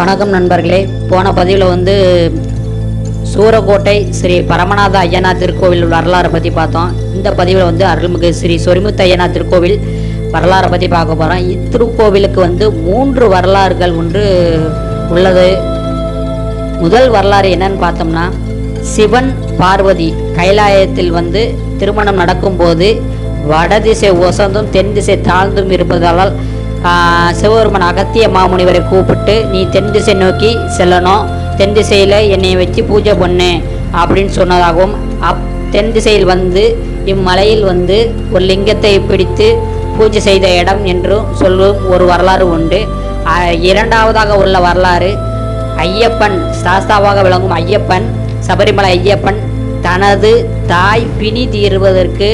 வணக்கம் நண்பர்களே. போன பதிவில் வந்து சூரக்கோட்டை ஸ்ரீ பரமநாத ஐயனார் திருக்கோவில் வரலாறை பற்றி பார்த்தோம். இந்த பதிவில் வந்து அருள்மிகு ஸ்ரீ சொரிமுத்து ஐயனார் திருக்கோவில் வரலாறை பற்றி பார்க்க போகிறோம் இத்திருக்கோவிலுக்கு வந்து மூன்று வரலாறுகள் ஒன்று உள்ளது. முதல் வரலாறு என்னன்னு பார்த்தோம்னா சிவன் பார்வதி கைலாயத்தில் வந்து திருமணம் நடக்கும்போது வடதிசை ஒசந்தும் தென் திசை தாழ்ந்தும் இருப்பதால் சிவபெருமன் அகத்திய மாமுனிவரை கூப்பிட்டு நீ தென் திசை நோக்கி செல்லணும். தென் திசையில் என்னை வச்சு பூஜை பண்ணு அப்படின்னு சொன்னதாகவும் அப் தென் திசையில் வந்து இம்மலையில் வந்து ஒரு லிங்கத்தை பிடித்து பூஜை செய்த இடம் என்றும் சொல்லும் ஒரு வரலாறு உண்டு. இரண்டாவதாக உள்ள வரலாறு ஐயப்பன் சாஸ்தாவாக விளங்கும் ஐயப்பன் சபரிமலை ஐயப்பன் தனது தாய் பிணி தீர்வதற்கு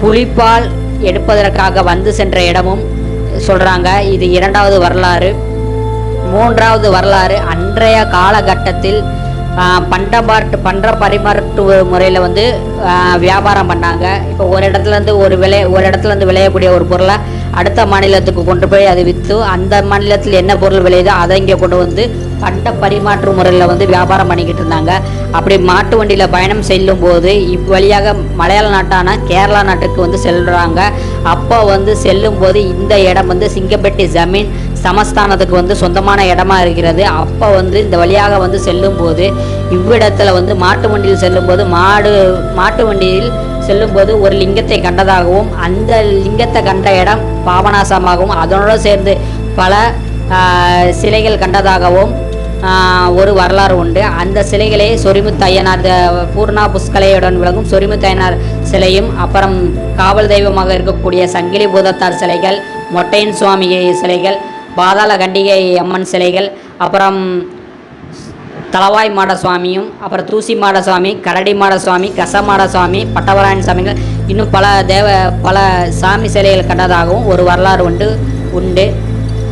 புலிப்பால் எடுப்பதற்காக வந்து சென்ற இடமும் சொல்கிறாங்க இது இரண்டாவது வரலாறு. மூன்றாவது வரலாறு அன்றைய காலகட்டத்தில் பண்டபாட்டு பண்டமாட்டு பண்ட பரிமாற்று முறையில் வந்து வியாபாரம் பண்ணாங்க. இப்போ ஒரு இடத்துலேருந்து ஒரு விளை ஒரு இடத்துலேருந்து விளையக்கூடிய ஒரு பொருளை அடுத்த மாநிலத்துக்கு கொண்டு போய் அதை விற்று அந்த மாநிலத்தில் என்ன பொருள் விளையுதோ அதை இங்கே கொண்டு வந்து பண்ட பரிமாற்று முறையில் வந்து வியாபாரம் பண்ணிக்கிட்டு இருந்தாங்க. அப்படி மாட்டு வண்டியில் பயணம் செல்லும் போது இவ்வழியாக மலையாள நாட்டான கேரளா நாட்டுக்கு வந்து செல்கிறாங்க அப்போ வந்து செல்லும் போது இந்த இடம் வந்து சிங்கப்பட்டி ஜமீன் சமஸ்தானத்துக்கு வந்து சொந்தமான இடமா இருக்கிறது. அப்போ வந்து இந்த வழியாக வந்து செல்லும்போது இவ்விடத்தில் வந்து மாட்டு வண்டியில் செல்லும்போது மாடு மாட்டு வண்டியில் செல்லும்போது ஒரு லிங்கத்தை கண்டதாகவும் அந்த லிங்கத்தை கண்ட இடம் பாபநாசமாகவும் அதனோடு சேர்ந்து பல சிலைகள் கண்டதாகவும் ஒரு வரலாறு உண்டு. அந்த சிலைகளே சொரிமுத்து ஐயனார் பூர்ணா புஷ்கலையுடன் விளங்கும் சொரிமுத்தையனார் சிலையும் அப்புறம் காவல் தெய்வமாக இருக்கக்கூடிய சங்கிலி பூதத்தார் சிலைகள் மொட்டையன் சுவாமி சிலைகள் பாதாள கண்டிகை அம்மன் சிலைகள் அப்புறம் தலவாய் மாட சுவாமியும் அப்புறம் தூசி மாட சுவாமி கரடி மாட சுவாமி கசமாட சுவாமி பட்டவராயன் சாமிகள் இன்னும் பல தேவ பல சாமி சிலைகள் கண்டதாகவும் ஒரு வரலாறு உண்டு உண்டு.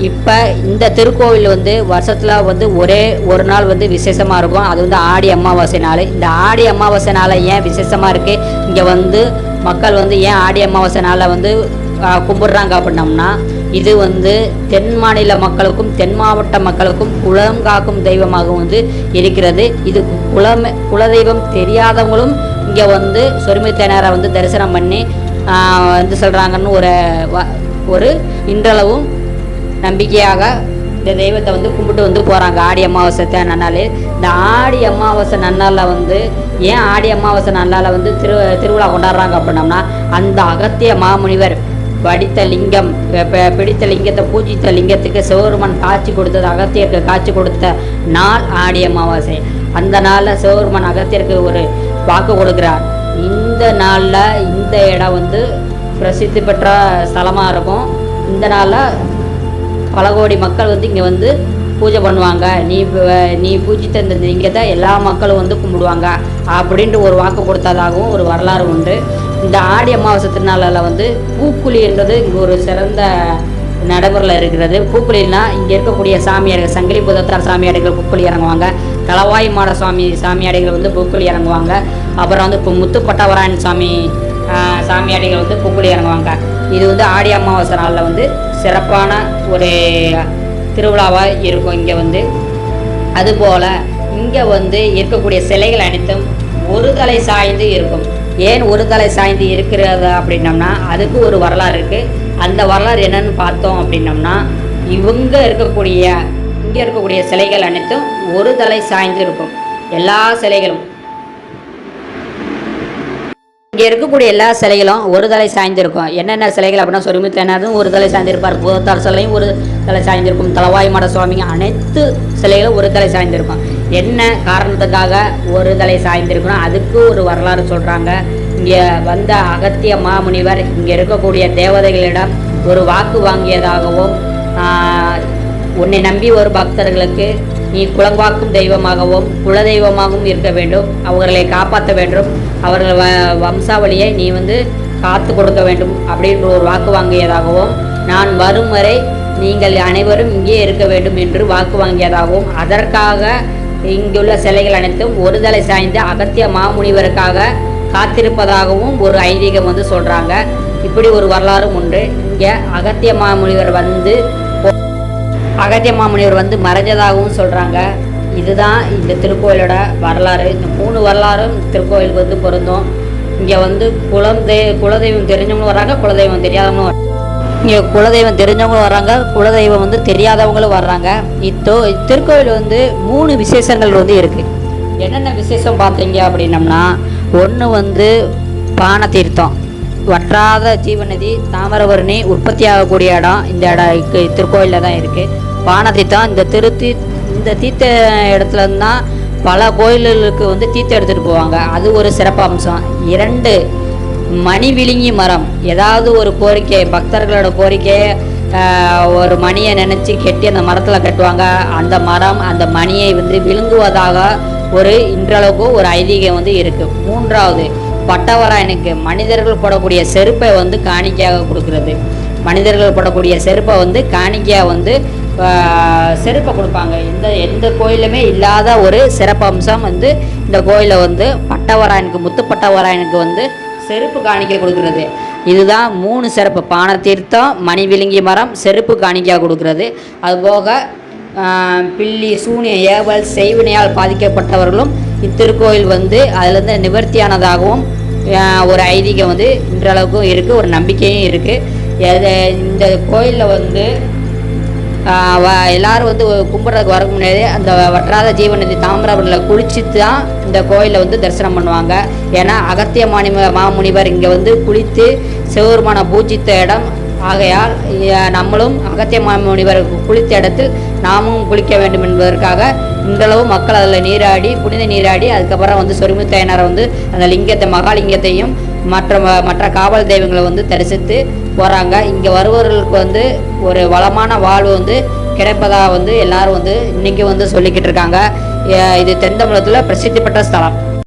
இப்போ இந்த திருக்கோவில் வந்து வருஷத்தில் வந்து ஒரே ஒரு நாள் வந்து விசேஷமாக இருக்கும். அது வந்து ஆடி அமாவாசை நாள். இந்த ஆடி அமாவாசை நாள் ஏன் விசேஷமாக இருக்குது இங்கே வந்து மக்கள் வந்து ஏன் ஆடி அமாவாசை நாளில் வந்து கும்பிட்றாங்க கும்பிடுறாங்க அப்படின்னம்னா இது வந்து தென் மாநில மக்களுக்கும் தென் மாவட்ட மக்களுக்கும் குலம் காக்கும் தெய்வமாக வந்து இருக்கிறது. இது குலம் குலதெய்வம் தெரியாதவங்களும் இங்கே வந்து சொருமை வந்து தரிசனம் பண்ணி வந்து சொல்கிறாங்கன்னு ஒரு வ- ஒரு இன்றளவும் நம்பிக்கையாக இந்த தெய்வத்தை வந்து கும்பிட்டு வந்து போகிறாங்க ஆடி அமாவாசை தே- நன்னாள் இந்த ஆடி அமாவாசை நன்னாளில் வந்து ஏன் ஆடி அமாவாசை நன்னாளில் வந்து திரு திருவிழா கொண்டாடுறாங்க அப்படின்னோம்னா அந்த அகத்திய மாமுனிவர் வடித்த லிங்கம் பிடித்த லிங்கத்தை பூஜித்த லிங்கத்துக்கு சிவருமன் காட்சி கொடுத்தது அகத்தியருக்கு காட்சி கொடுத்த நாள் ஆடி அமாவாசை. அந்த நாளில் சிவருமன் அகத்தியருக்கு ஒரு வாக்கு கொடுக்குறார். இந்த நாளில் இந்த இடம் வந்து பிரசித்தி பெற்ற ஸ்தலமாக இருக்கும். இந்த நாளில் பல கோடி மக்கள் வந்து இங்கே வந்து பூஜை பண்ணுவாங்க. நீ ப- நீ பூஜித்த இந்த லிங்கத்தை எல்லா மக்களும் வந்து கும்பிடுவாங்க. அப்படின்ட்டு ஒரு வாக்கு கொடுத்ததாகவும் ஒரு வரலாறு உண்டு. இந்த ஆடி அமாவாசை திருநாளில் வந்து பூக்குழி என்றது இங்கே ஒரு சிறந்த நடைமுறையில் இருக்கிறது. பூக்குழினா இங்கே இருக்கக்கூடிய சாமியார்கள் சங்கிலி புதத்தார் சாமியாடிகள் பூக்குழி இறங்குவாங்க. தலவாய் மாட சுவாமி சாமியாடிகள் வந்து பூக்குழி இறங்குவாங்க. அப்புறம் வந்து இப்போ முத்துப்பட்டவராயன் சாமி சாமியாடைகள் சாமியாடிகள் வந்து பூக்குழி இறங்குவாங்க. இது வந்து ஆடி அமாவாசை நாளில் வந்து சிறப்பான ஒரு திருவிழாவாக இருக்கும் இங்கே வந்து. அதுபோல் இங்கே வந்து இருக்கக்கூடிய சிலைகள் அனைத்தும் ஒரு தலை சாய்ந்து இருக்கும். ஏன் ஒரு தலை சாய்ந்து இருக்கிறது அப்படின்னம்னா அதுக்கு ஒரு வரலாறு இருக்குது அந்த வரலாறு என்னன்னு பார்த்தோம் அப்படின்னம்னா இவங்க இருக்கக்கூடிய இங்கே இருக்கக்கூடிய சிலைகள் அனைத்தும் ஒரு தலை சாய்ந்து இருக்கும். எல்லா சிலைகளும். இங்கே இருக்கக்கூடிய எல்லா சிலைகளும் ஒரு தலை சாய்ந்திருக்கும் என்னென்ன சிலைகள் அப்படின்னா சொருமித்தனரும் ஒரு தலை சாய்ந்திருப்பார். பூதத்தார் சிலையும் ஒரு தலை சாய்ந்திருக்கும். தலவாய் மட சுவாமிங்க அனைத்து சிலைகளும் ஒரு தலை சாய்ந்திருக்கும். என்ன காரணத்துக்காக ஒரு தலை சாய்ந்திருக்கணும்? அதுக்கு ஒரு வரலாறு சொல்கிறாங்க இங்கே வந்த அகத்திய மாமுனிவர் இங்கே இருக்கக்கூடிய தேவதைகளிடம் ஒரு வாக்கு வாங்கியதாகவும் உன்னை நம்பி ஒரு பக்தர்களுக்கு நீ குலங்காக்கும் தெய்வமாகவும் குலதெய்வமாகவும் இருக்க வேண்டும். அவர்களை காப்பாற்ற வேண்டும். அவர்கள் வ வம்சாவளியை நீ வந்து காத்து கொடுக்க வேண்டும் அப்படின்ற ஒரு வாக்கு வாங்கியதாகவும் நான் வரும் வரை நீங்கள் அனைவரும் இங்கே இருக்க வேண்டும் என்று வாக்கு வாங்கியதாகவும் அதற்காக இங்குள்ள சிலைகள் அனைத்தும் ஒரு தலை சாய்ந்து அகத்திய மாமுனிவருக்காக காத்திருப்பதாகவும் ஒரு ஐதீகம் வந்து சொல்கிறாங்க இப்படி ஒரு வரலாறும் உண்டு. இங்கே அகத்திய மாமுனிவர் வந்து அகத்திய மாமுனிவர் வந்து மறைஞ்சதாகவும் சொல்கிறாங்க இதுதான் இந்த திருக்கோயிலோட வரலாறு. இந்த மூணு வரலாறும் திருக்கோயிலுக்கு வந்து பொருந்தும். இங்கே வந்து குலம் குலதெய்வம் தெரிஞ்சவங்களும் வராங்க குலதெய்வம் தெரியாதவங்களும் வராங்க. இங்கே குலதெய்வம் தெரிஞ்சவங்களும் வர்றாங்க. குலதெய்வம் வந்து தெரியாதவங்களும் வர்றாங்க. இத்தோ திருக்கோயில் வந்து மூணு விசேஷங்கள் வந்து இருக்குது என்னென்ன விசேஷம் பார்த்தீங்க அப்படின்னம்னா ஒன்று வந்து பான தீர்த்தம். வற்றாத ஜீவநதி தாமிரபரணி உற்பத்தி ஆகக்கூடிய இடம் இந்த இடம் திருக்கோயிலில் தான் இருக்குது பான தீர்த்தம் இந்த திருத்தி இந்த தீர்த்த இடத்துல தான் பல கோயில்களுக்கு வந்து தீர்த்தம் எடுத்துகிட்டு போவாங்க. அது ஒரு சிறப்பு அம்சம் இரண்டு மணி விழுங்கி மரம். ஏதாவது ஒரு கோரிக்கை பக்தர்களோட கோரிக்கையை ஒரு மணியை நினச்சி கெட்டி அந்த மரத்தில் கட்டுவாங்க. அந்த மரம் அந்த மணியை வந்து விழுங்குவதாக ஒரு இன்றளவுக்கு ஒரு ஐதீகம் வந்து இருக்குது மூன்றாவது பட்டவராயனுக்கு மனிதர்கள் போடக்கூடிய செருப்பை வந்து காணிக்கையாக கொடுக்கிறது. மனிதர்கள் போடக்கூடிய செருப்பை வந்து காணிக்கையாக வந்து செருப்பை கொடுப்பாங்க. எந்த எந்த கோயிலுமே இல்லாத ஒரு சிறப்பு அம்சம் வந்து இந்த கோயிலை வந்து பட்டவராயனுக்கு முத்து பட்டவராயனுக்கு வந்து செருப்பு காணிக்கை கொடுக்கறது. இதுதான் மூணு சிறப்பு. பானத்தீர்த்தம் தீர்த்தம் மணி விழுங்கி மரம் செருப்பு காணிக்கையாக கொடுக்கறது. அதுபோக பில்லி சூனிய ஏவல் செய்வினையால் பாதிக்கப்பட்டவர்களும் இத்திருக்கோயில் வந்து அதுலேருந்து நிவர்த்தியானதாகவும் ஒரு ஐதீகம் வந்து இன்றளவுக்கும் இருக்குது ஒரு நம்பிக்கையும் இருக்குது இந்த கோயிலில் வந்து எல்லாரும் வந்து கும்பிட்றதுக்கு வரக்கு முன்னாடி அந்த வற்றாத ஜீவநதி தாமிரபரணியில் குளிச்சுட்டு தான் இந்த கோயிலை வந்து தரிசனம் பண்ணுவாங்க. ஏன்னா அகத்திய மாணிம மாமுனிவர் இங்கே வந்து குளித்து சிவபெருமான பூஜித்த இடம். ஆகையால் நம்மளும் அகத்திய மாமுனிவர் குளித்த இடத்தில் நாமும் குளிக்க வேண்டும் என்பதற்காக இன்றளவு மக்கள் அதில் நீராடி புனித நீராடி அதுக்கப்புறம் வந்து சொரிமுத்தையனரை வந்து அந்த லிங்கத்தை மகாலிங்கத்தையும் மற்ற மற்ற காவல் தெய்வங்களை வந்து தரிசித்து போகிறாங்க இங்கே வருபவர்களுக்கு வந்து ஒரு வளமான வாழ்வு வந்து கிடைப்பதாக வந்து எல்லாரும் வந்து இன்றைக்கி வந்து சொல்லிக்கிட்டு இருக்காங்க. இது தென் தமிழகத்தில் பிரசித்தி பெற்ற ஸ்தலம்.